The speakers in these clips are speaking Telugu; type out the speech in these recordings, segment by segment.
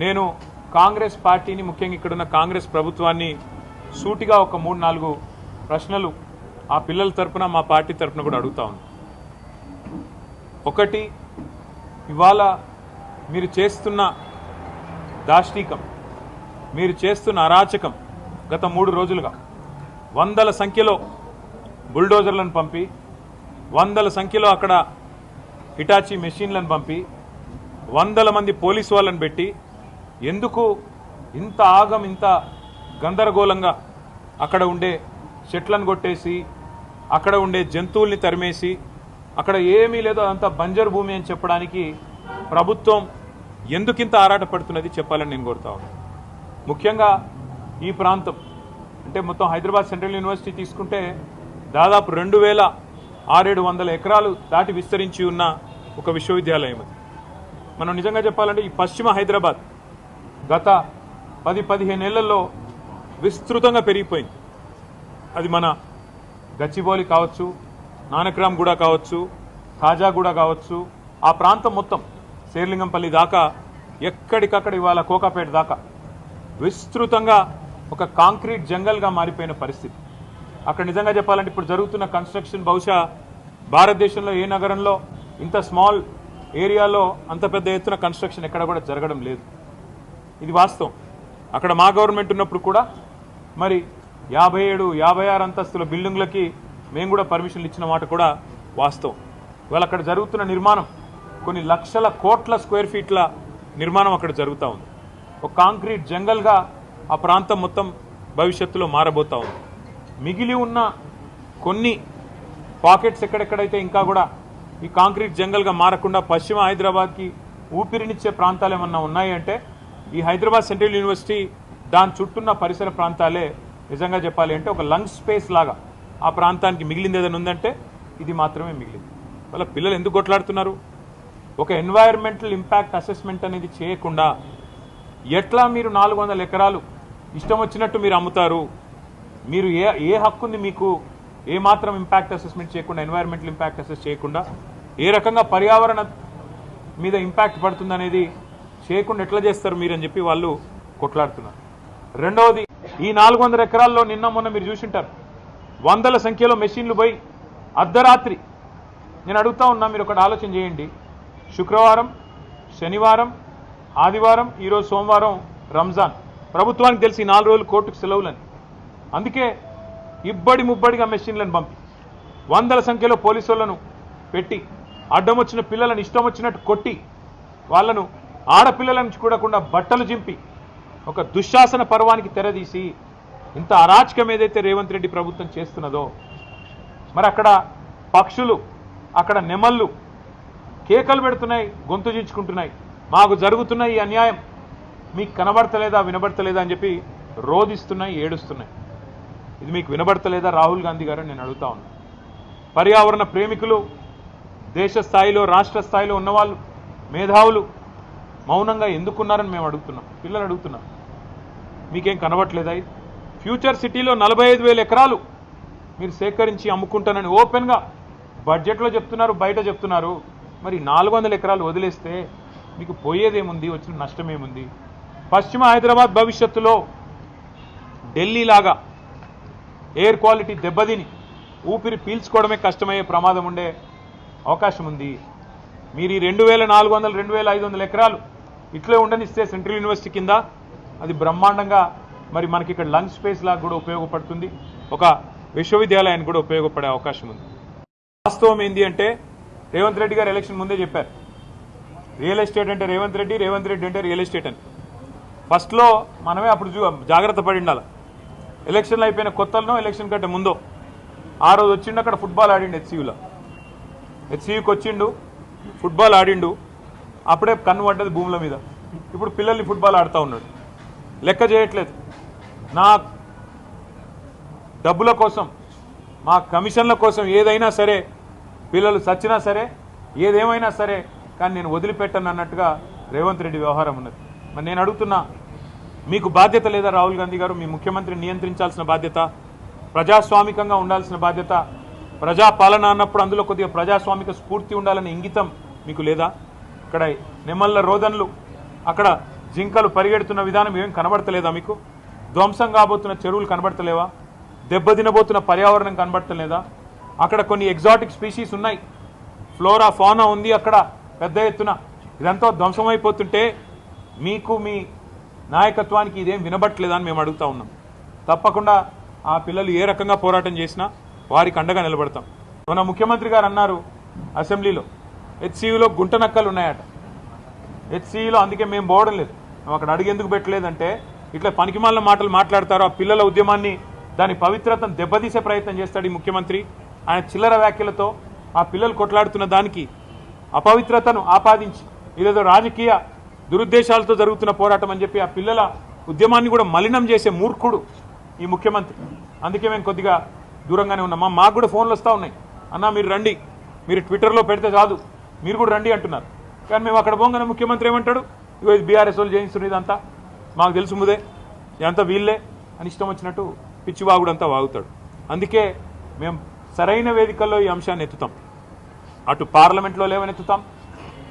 నేను కాంగ్రెస్ పార్టీని ముఖ్యంగా ఇక్కడున్న కాంగ్రెస్ ప్రభుత్వాన్ని సూటిగా ఒక మూడు నాలుగు ప్రశ్నలు ఆ పిల్లల తరపున మా పార్టీ తరపున కూడా అడుగుతా ఉంది ఒకటి ఇవాళ మీరు చేస్తున్న దాష్టీకం మీరు చేస్తున్న అరాచకం గత మూడు రోజులుగా వందల సంఖ్యలో బుల్డోజర్లను పంపి వందల సంఖ్యలో అక్కడ హిటాచీ మెషిన్లను పంపి వందల మంది పోలీసు వాళ్ళని పెట్టి ఎందుకు ఇంత ఆగం ఇంత గందరగోళంగా అక్కడ ఉండే చెట్లను కొట్టేసి అక్కడ ఉండే జంతువుల్ని తరిమేసి అక్కడ ఏమీ లేదో అదంతా బంజరు భూమి అని చెప్పడానికి ప్రభుత్వం ఎందుకింత ఆరాటపడుతున్నది చెప్పాలని నేను కోరుతా ఉన్నాను ముఖ్యంగా ఈ ప్రాంతం అంటే మొత్తం హైదరాబాద్ సెంట్రల్ యూనివర్సిటీ తీసుకుంటే దాదాపు రెండు వేల ఆరేడు వందల ఎకరాలు దాటి విస్తరించి ఉన్న ఒక విశ్వవిద్యాలయం అది. మనం నిజంగా చెప్పాలంటే ఈ పశ్చిమ హైదరాబాద్ గత పది పదిహేను నెలల్లో విస్తృతంగా పెరిగిపోయింది. అది మన గచ్చిబౌలి కావచ్చు నానక్రామ్ కూడా కావచ్చు ఖాజాగూడ కావచ్చు. ఆ ప్రాంతం మొత్తం శేర్లింగంపల్లి దాకా ఎక్కడికక్కడ ఇవాళ కోకాపేట దాకా విస్తృతంగా ఒక కాంక్రీట్ జంగల్గా మారిపోయిన పరిస్థితి. అక్కడ నిజంగా చెప్పాలంటే ఇప్పుడు జరుగుతున్న కన్స్ట్రక్షన్ బహుశా భారతదేశంలో ఏ నగరంలో ఇంత స్మాల్ ఏరియాలో అంత పెద్ద ఎత్తున కన్స్ట్రక్షన్ ఎక్కడ కూడా జరగడం లేదు. ఇది వాస్తవం. అక్కడ మా గవర్నమెంట్ ఉన్నప్పుడు కూడా మరి యాభై ఏడు యాభై ఆరు అంతస్తుల బిల్డింగ్లకి మేము కూడా పర్మిషన్లు ఇచ్చిన మాట కూడా వాస్తవం. ఇవాళ అక్కడ జరుగుతున్న నిర్మాణం కొన్ని లక్షల కోట్ల స్క్వేర్ ఫీట్ల నిర్మాణం అక్కడ జరుగుతూ ఉంది. ఒక కాంక్రీట్ జంగల్గా ఆ ప్రాంతం మొత్తం భవిష్యత్తులో మారబోతూ ఉంది. మిగిలి ఉన్న కొన్ని పాకెట్స్ ఎక్కడెక్కడైతే ఇంకా కూడా ఈ కాంక్రీట్ జంగల్గా మారకుండా పశ్చిమ హైదరాబాద్కి ఊపిరినిచ్చే ప్రాంతాలు ఏమన్నా ఉన్నాయి అంటే ఈ హైదరాబాద్ సెంట్రల్ యూనివర్సిటీ దాని చుట్టూన్న పరిసర ప్రాంతాలే నిజంగా చెప్పాలి అంటే ఒక లంగ్ స్పేస్ లాగా ఆ ప్రాంతానికి మిగిలింది ఏదైనా ఉందంటే ఇది మాత్రమే మిగిలింది. వాళ్ళ పిల్లలు ఎందుకు కొట్లాడుతున్నారు? ఒక ఎన్వైరన్మెంటల్ ఇంపాక్ట్ అసెస్మెంట్ అనేది చేయకుండా ఎట్లా మీరు నాలుగు వందల ఎకరాలు ఇష్టం వచ్చినట్టు మీరు అమ్ముతారు? మీరు ఏ ఏ హక్కు ఉంది మీకు ఏ మాత్రం ఇంపాక్ట్ అసెస్మెంట్ చేయకుండా ఎన్వైరన్మెంటల్ ఇంపాక్ట్ అసెస్ చేయకుండా ఏ రకంగా పర్యావరణ మీద ఇంపాక్ట్ పడుతుంది అనేది చేయకుండా ఎట్లా చేస్తారు మీరు అని చెప్పి వాళ్ళు కొట్లాడుతున్నారు. రెండవది ఈ నాలుగు వందల ఎకరాల్లో నిన్న మొన్న మీరు చూసింటారు. వందల సంఖ్యలో మెషిన్లు పోయి అర్ధరాత్రి. నేను అడుగుతా ఉన్నా మీరు ఒకటి ఆలోచన చేయండి. శుక్రవారం శనివారం ఆదివారం ఈరోజు సోమవారం రంజాన్. ప్రభుత్వానికి తెలిసి ఈ నాలుగు రోజులు కోర్టుకు సెలవులని. అందుకే ఇబ్బడి ముబ్బడిగా మెషిన్లను పంపి వందల సంఖ్యలో పోలీసులను పెట్టి అడ్డం వచ్చిన పిల్లలను ఇష్టం వచ్చినట్టు కొట్టి వాళ్ళను ఆడపిల్లలను చూడకుండా బట్టలు చింపి ఒక దుశ్శాసన పర్వానికి తెరదీసి ఇంత అరాచకం ఏదైతే రేవంత్ రెడ్డి ప్రభుత్వం చేస్తున్నదో మరి అక్కడ పక్షులు అక్కడ నెమళ్ళు కేకలు పెడుతున్నాయి గొంతు చించుకుంటున్నాయి. మాకు జరుగుతున్న ఈ అన్యాయం మీకు కనబడతలేదా వినబడతలేదా అని చెప్పి రోధిస్తున్నాయి ఏడుస్తున్నాయి. ఇది మీకు వినబడతలేదా? రాహుల్ గాంధీ గారు నేను అడుగుతా ఉన్నా. పర్యావరణ ప్రేమికులు దేశ స్థాయిలో రాష్ట్ర స్థాయిలో ఉన్నవాళ్ళు మేధావులు మౌనంగా ఎందుకున్నారని మేము అడుగుతున్నాం. పిల్లలు అడుగుతున్నాం మీకేం కనబట్లేదా ఫ్యూచర్ సిటీలో నలభై ఐదు వేల ఎకరాలు మీరు సేకరించి అమ్ముకుంటానని ఓపెన్గా బడ్జెట్లో చెప్తున్నారు బయట చెప్తున్నారు. మరి నాలుగు వందల ఎకరాలు వదిలేస్తే మీకు పోయేదేముంది? వచ్చిన నష్టమేముంది? పశ్చిమ హైదరాబాద్ భవిష్యత్తులో ఢిల్లీ లాగా ఎయిర్ క్వాలిటీ దెబ్బతిని ఊపిరి పీల్చుకోవడమే కష్టమయ్యే ప్రమాదం ఉండే అవకాశం ఉంది. మీరు ఈ రెండు వేల నాలుగు వందల రెండు వేల ఐదు వందల ఎకరాలు ఇట్లే ఉండనిస్తే సెంట్రల్ యూనివర్సిటీ కింద అది బ్రహ్మాండంగా మరి మనకి ఇక్కడ లంగ్ స్పేస్ లాగా కూడా ఉపయోగపడుతుంది. ఒక విశ్వవిద్యాలయానికి కూడా ఉపయోగపడే అవకాశం ఉంది. వాస్తవం ఏంటి అంటే రేవంత్ రెడ్డి గారు ఎలక్షన్ ముందే చెప్పారు. రియల్ ఎస్టేట్ అంటే రేవంత్ రెడ్డి రేవంత్ రెడ్డి అంటే రియల్ ఎస్టేట్ అని. ఫస్ట్లో మనమే అప్పుడు చూ జాగ్రత్త పడి ఉండాలి. ఎలక్షన్లు అయిపోయిన కొత్తలను ఎలక్షన్ కంటే ముందో. ఆ రోజు వచ్చిండు అక్కడ ఫుట్బాల్ ఆడిండు హెచ్సియులో హెచ్సియుకి వచ్చిండు. ఫుట్బాల్ ఆడిండు అప్పుడే కన్ను పడ్డది భూముల మీద. ఇప్పుడు పిల్లల్ని ఫుట్బాల్ ఆడుతూ ఉన్నాడు. లెక్క చేయట్లేదు. నా డబ్బుల కోసం మా కమిషన్ల కోసం ఏదైనా సరే పిల్లలు చచ్చినా సరే ఏదేమైనా సరే కానీ నేను వదిలిపెట్టను అన్నట్టుగా రేవంత్ రెడ్డి వ్యవహారం ఉన్నది. మరి నేను అడుగుతున్నా మీకు బాధ్యత లేదా రాహుల్ గాంధీ గారు? మీ ముఖ్యమంత్రిని నియంత్రించాల్సిన బాధ్యత ప్రజాస్వామికంగా ఉండాల్సిన బాధ్యత ప్రజాపాలన అన్నప్పుడు అందులో కొద్దిగా ప్రజాస్వామిక స్ఫూర్తి ఉండాలనే ఇంగితం మీకు లేదా? ఇక్కడ నిమ్మల్ల రోదన్లు అక్కడ జింకలు పరిగెడుతున్న విధానం ఏం కనబడతలేదా మీకు? ధ్వంసం కాబోతున్న చెరువులు కనబడతలేవా? దెబ్బతినబోతున్న పర్యావరణం కనబడతలేదా? అక్కడ కొన్ని ఎగ్జాటిక్ స్పీషీస్ ఉన్నాయి. ఫ్లోరా ఫానా ఉంది అక్కడ పెద్ద ఎత్తున. ఇదంతా ధ్వంసమైపోతుంటే మీకు మీ నాయకత్వానికి ఇదేం వినబట్టలేదని మేము అడుగుతా ఉన్నాం. తప్పకుండా ఆ పిల్లలు ఏ రకంగా పోరాటం చేసినా వారికి అండగా నిలబడతాం. మన ముఖ్యమంత్రి గారు అన్నారు అసెంబ్లీలో హెచ్సియులో గుంట నక్కలు ఉన్నాయట. హెచ్సిఈలో అందుకే మేము పోవడం లేదు. మేము అక్కడ అడిగేందుకు పెట్టలేదంటే ఇట్లా పనికిమాలిన మాటలు మాట్లాడతారు ఆ పిల్లల ఉద్యమాన్ని దాని పవిత్రతను దెబ్బతీసే ప్రయత్నం చేస్తాడు ఈ ముఖ్యమంత్రి. ఆయన చిల్లర వ్యాఖ్యలతో ఆ పిల్లలు కొట్లాడుతున్న దానికి అపవిత్రతను ఆపాదించి ఇదేదో రాజకీయ దురుద్దేశాలతో జరుగుతున్న పోరాటం అని చెప్పి ఆ పిల్లల ఉద్యమాన్ని కూడా మలినం చేసే మూర్ఖుడు ఈ ముఖ్యమంత్రి. అందుకే మేము కొద్దిగా దూరంగానే ఉన్నాం మాకు కూడా ఫోన్లు వస్తూ ఉన్నాయి. అన్న మీరు రండి. మీరు ట్విట్టర్లో పెడితే కాదు మీరు కూడా రండి అంటున్నారు. కానీ మేము అక్కడ పోగానే ముఖ్యమంత్రి ఏమంటాడు? ఇగో ఇది బీఆర్ఎస్ వాళ్ళు చేయిస్తున్నారు ఇదంతా. మాకు తెలుసు ముదే. ఇదంతా వీళ్ళే. అని ఇష్టం వచ్చినట్టు పిచ్చివాగుడంతా వాగుతాడు. అందుకే మేము సరైన వేదికల్లో ఈ అంశాన్ని ఎత్తుతాం. అటు పార్లమెంట్లో లేవనెత్తుతాం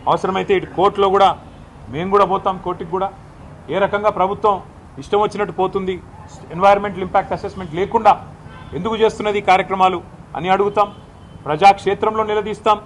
అవసరమైతే ఇటు కోర్టులో కూడా మేము కూడా పోతాం కోర్టుకి కూడా. ఏ రకంగా ప్రభుత్వం ఇష్టం వచ్చినట్టు పోతుంది ఎన్వైర్మెంటల్ ఇంపాక్ట్ అసెస్మెంట్ లేకుండా ఎందుకు చేస్తున్నది కార్యక్రమాలు? అని అడుగుతాం. ప్రజాక్షేత్రంలో నిలదీస్తాం.